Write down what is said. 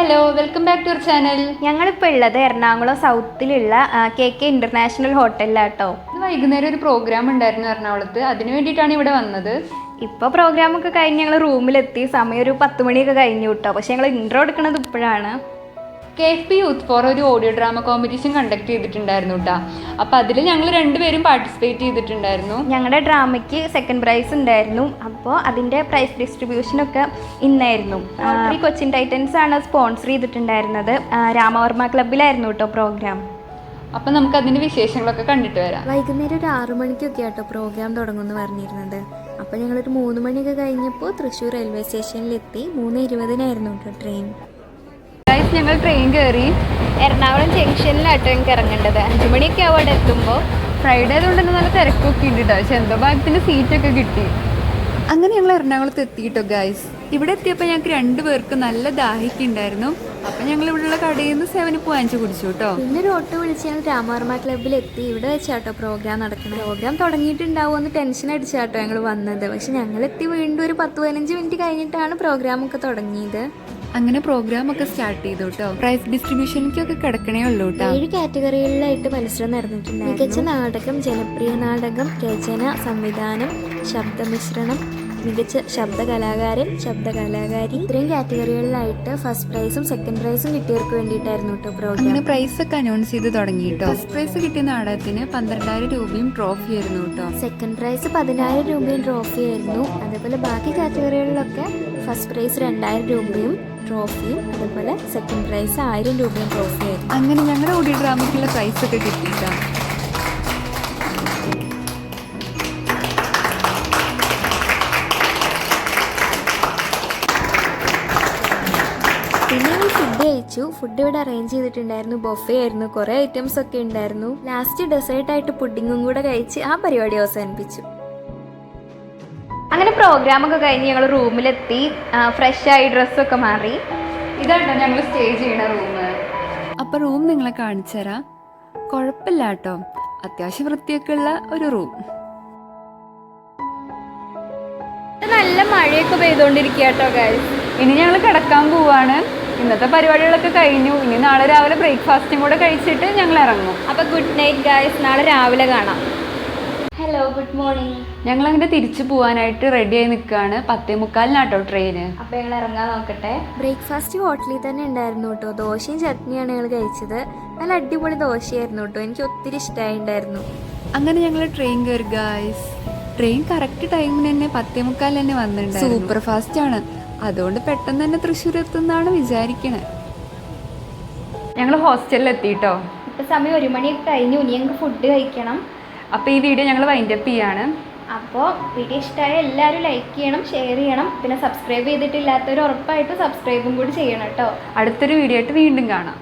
Hello welcome back to our channel ഞങ്ങളിപ്പോൾ ഉള്ളത് എറണാകുളം സൗത്തിലുള്ള കെ കെ ഇന്റർനാഷണൽ ഹോട്ടലിലാട്ടോ ഇന്ന് വൈകുന്നേരം ഒരു പ്രോഗ്രാം ഉണ്ടായിരുന്നു എറണാകുളത്ത്. അതിനു വേണ്ടിയിട്ടാണ് ഇവിടെ വന്നത്. ഇപ്പോൾ പ്രോഗ്രാമൊക്കെ കഴിഞ്ഞ് ഞങ്ങൾ റൂമിലെത്തി സമയം ഒരു പത്ത് മണിയൊക്കെ കഴിഞ്ഞു കിട്ടോ പക്ഷേ ഞങ്ങൾ ഇൻട്രോ എടുക്കുന്നത് ഇപ്പോഴാണ്. K F P youth for ഒരു ഓഡിയോ ഡ്രാമ കോമ്പറ്റീഷൻ കണ്ടക്ട് ചെയ്തിട്ടുണ്ടായിരുന്നു കേട്ടോ അപ്പൊ അതിൽ ഞങ്ങൾ രണ്ടുപേരും പാർട്ടിസിപ്പേറ്റ് ചെയ്തിട്ടുണ്ടായിരുന്നു. ഞങ്ങളുടെ ഡ്രാമയ്ക്ക് സെക്കൻഡ് പ്രൈസ് ഉണ്ടായിരുന്നു. അപ്പോൾ അതിന്റെ പ്രൈസ് ഡിസ്ട്രിബ്യൂഷൻ ഒക്കെ ഇന്നായിരുന്നു. ഈ കൊച്ചിൻ ടൈറ്റൻസ് ആണ് സ്പോൺസർ ചെയ്തിട്ടുണ്ടായിരുന്നത്. രാമവർമ്മ ക്ലബിലായിരുന്നു കേട്ടോ പ്രോഗ്രാം അപ്പം നമുക്ക് അതിന്റെ വിശേഷങ്ങളൊക്കെ കണ്ടിട്ട് വരാം. വൈകുന്നേരം ഒരു ആറു മണിക്കൊക്കെ ആട്ടോ പ്രോഗ്രാം തുടങ്ങുമെന്ന് പറഞ്ഞിരുന്നത്. അപ്പോൾ ഞങ്ങളൊരു മൂന്ന് മണിയൊക്കെ കഴിഞ്ഞപ്പോൾ തൃശ്ശൂർ റെയിൽവേ സ്റ്റേഷനിലെത്തി മൂന്ന് ഇരുപതിനായിരുന്നു കേട്ടോ ട്രെയിൻ ഗൈസ് ഞങ്ങൾ ട്രെയിൻ കയറി എറണാകുളം ജംഗ്ഷനിലാട്ടോ ഞങ്ങൾക്ക് ഇറങ്ങേണ്ടത്. അഞ്ചുമണിയൊക്കെ ആവും അവിടെ എത്തുമ്പോൾ ഫ്രൈഡേ ആയതുകൊണ്ട് തന്നെ നല്ല തിരക്കൊക്കെ ഉണ്ട് കേട്ടോ പക്ഷെ എന്തോ ഭാഗത്തിന് സീറ്റൊക്കെ കിട്ടി. അങ്ങനെ ഞങ്ങൾ എറണാകുളത്ത് എത്തിയിട്ടോ ഗൈസ് ഇവിടെ എത്തിയപ്പോൾ ഞങ്ങൾക്ക് രണ്ടു പേർക്ക് നല്ല ദാഹിക്കുണ്ടായിരുന്നു അപ്പം ഞങ്ങൾ ഇവിടെയുള്ള കടയിൽ നിന്ന് സെവനിപ്പ് വാങ്ങിച്ചു കുടിച്ചു കേട്ടോ പിന്നെ ഒരു ഓട്ടോ വിളിച്ച് ഞങ്ങൾ രാമവർമ്മ ക്ലബിലെത്തി ഇവിടെ വെച്ചാട്ടോ പ്രോഗ്രാം നടക്കുന്നത് പ്രോഗ്രാം തുടങ്ങിയിട്ടുണ്ടാവും എന്ന് ടെൻഷൻ അടിച്ചാട്ടോ ഞങ്ങൾ വന്നത്. പക്ഷെ ഞങ്ങൾ എത്തി വീണ്ടും ഒരു പത്ത് പതിനഞ്ച് മിനിറ്റ് കഴിഞ്ഞിട്ടാണ് പ്രോഗ്രാം ഒക്കെ തുടങ്ങിയത്. അങ്ങനെ പ്രോഗ്രാം ഒക്കെ സ്റ്റാർട്ട് ചെയ്തു കേട്ടോ പ്രൈസ് ഡിസ്ട്രിബ്യൂഷനിലേക്കൊക്കെ കിടക്കണേ ഉള്ളൂ കേട്ടോ ഏഴ് കാറ്റഗറികളിലായിട്ട് മത്സരം നടന്നിട്ടുണ്ട്. മികച്ച നാടകം ജനപ്രിയ നാടകം രചന സംവിധാനം ശബ്ദമിശ്രണം മികച്ച ശബ്ദ കലാകാരൻ ശബ്ദ കലാകാരി ഇത്രയും കാറ്റഗറികളിലായിട്ട് ഫസ്റ്റ് പ്രൈസും സെക്കൻഡ് പ്രൈസും കിട്ടിയവർക്ക് വേണ്ടിയിട്ടായിരുന്നു കേട്ടോ പ്രോഗ്രാം അങ്ങനെ പ്രൈസ് ഒക്കെ അനൗൺസ് ചെയ്ത് തുടങ്ങി കേട്ടോ ഫസ്റ്റ് പ്രൈസ് കിട്ടിയ നാടകത്തിന് പന്ത്രണ്ടായിരം രൂപയും ട്രോഫി ആയിരുന്നു കേട്ടോ സെക്കൻഡ് പ്രൈസ് പതിനായിരം രൂപയും ട്രോഫി ആയിരുന്നു. അതേപോലെ ബാക്കി കാറ്റഗറികളിലൊക്കെ ഫസ്റ്റ് പ്രൈസ് രണ്ടായിരം രൂപയും ട്രോഫിയും അതേപോലെ സെക്കൻഡ് പ്രൈസ് ആയിരം രൂപയും ട്രോഫി ആയിരുന്നു. അങ്ങനെ ഞങ്ങളുടെ ഓഡിയോ ഡ്രാമയ്ക്കുള്ള പ്രൈസ് ഒക്കെ ഫുഡ് കഴിച്ചു. ഫുഡ് ഇവിടെ അറേഞ്ച് ചെയ്തിട്ടുണ്ടായിരുന്നു. ബൊഫേ ആയിരുന്നു. കുറേ ഐറ്റംസ് ഒക്കെ ഉണ്ടായിരുന്നു. ലാസ്റ്റ് ഡെസേർട്ട് ആയിട്ട് പുഡിങ്ങും കൂടെ കഴിച്ച് ആ പരിപാടി അവസാനിപ്പിച്ചു. അങ്ങനെ പ്രോഗ്രാം ഒക്കെ കഴിഞ്ഞ് ഞങ്ങൾ റൂമിലെത്തി ഫ്രഷ് ആയി ഡ്രസ്സൊക്കെ മാറി. ഇതാണ് ഞങ്ങൾ സ്റ്റേ ചെയ്യണ റൂം അപ്പൊ റൂം നിങ്ങളെ കാണിച്ചു തരാം. കുഴപ്പമില്ല കേട്ടോ. അത്യാവശ്യം വൃത്തിയൊക്കെ ഉള്ള ഒരു റൂം നല്ല മഴയൊക്കെ പെയ്തുകൊണ്ടിരിക്കുക കേട്ടോ ഗൈസ് ഇനി ഞങ്ങൾ കിടക്കാൻ പോവാണ്. ഇന്നത്തെ പരിപാടികളൊക്കെ കഴിഞ്ഞു. ഇനി നാളെ രാവിലെ ബ്രേക്ക്ഫാസ്റ്റും കൂടെ കഴിച്ചിട്ട് ഞങ്ങൾ ഇറങ്ങും. അപ്പോൾ ഗുഡ് നൈറ്റ് ഗൈസ് നാളെ രാവിലെ കാണാം. ഹലോ ഗുഡ് മോർണിംഗ് ഞങ്ങൾ അങ്ങനെ തിരിച്ചു പോകാനായിട്ട് റെഡി ആയി നിൽക്കുകയാണ് പത്തേ മുക്കാലിനാട്ടോ ട്രെയിന് അപ്പോൾ ഞങ്ങൾ ഇറങ്ങാൻ നോക്കട്ടെ. ബ്രേക്ക്ഫാസ്റ്റ് ഹോട്ടലിൽ തന്നെ ഉണ്ടായിരുന്നു കേട്ടോ. ദോശയും ചട്നിയാണ് ഞങ്ങൾ കഴിച്ചത്. നല്ല അടിപൊളി ദോശയായിരുന്നു കേട്ടോ. എനിക്ക് ഒത്തിരി ഇഷ്ടമായിണ്ടായിരുന്നു അങ്ങനെ ഞങ്ങൾ ട്രെയിൻ കയറി ഗായ്സ് ട്രെയിൻ കറക്റ്റ് ടൈമിന് തന്നെ പത്തേ മുക്കാലിന് തന്നെ വന്നിട്ടുണ്ട് സൂപ്പർ ഫാസ്റ്റ് ആണ്. അതുകൊണ്ട് പെട്ടെന്ന് തന്നെ തൃശ്ശൂർ എത്തുന്നാണ് വിചാരിക്കണേ. ഞങ്ങൾ ഹോസ്റ്റലിൽ എത്തിയിട്ടോ ഇപ്പൊ സമയം ഒരു മണി കഴിഞ്ഞു ഇനി ഞങ്ങൾക്ക് ഫുഡ് കഴിക്കണം. അപ്പോൾ ഈ വീഡിയോ ഞങ്ങൾ വൈൻഡപ്പ് ചെയ്യാണ്. അപ്പോൾ വീഡിയോ ഇഷ്ടമായ എല്ലാവരും ലൈക്ക് ചെയ്യണം ഷെയർ ചെയ്യണം. പിന്നെ സബ്സ്ക്രൈബ് ചെയ്തിട്ടില്ലാത്തവർ ഉറപ്പായിട്ട് സബ്സ്ക്രൈബും കൂടി ചെയ്യണം കേട്ടോ. അടുത്തൊരു വീഡിയോ ആയിട്ട് വീണ്ടും കാണാം.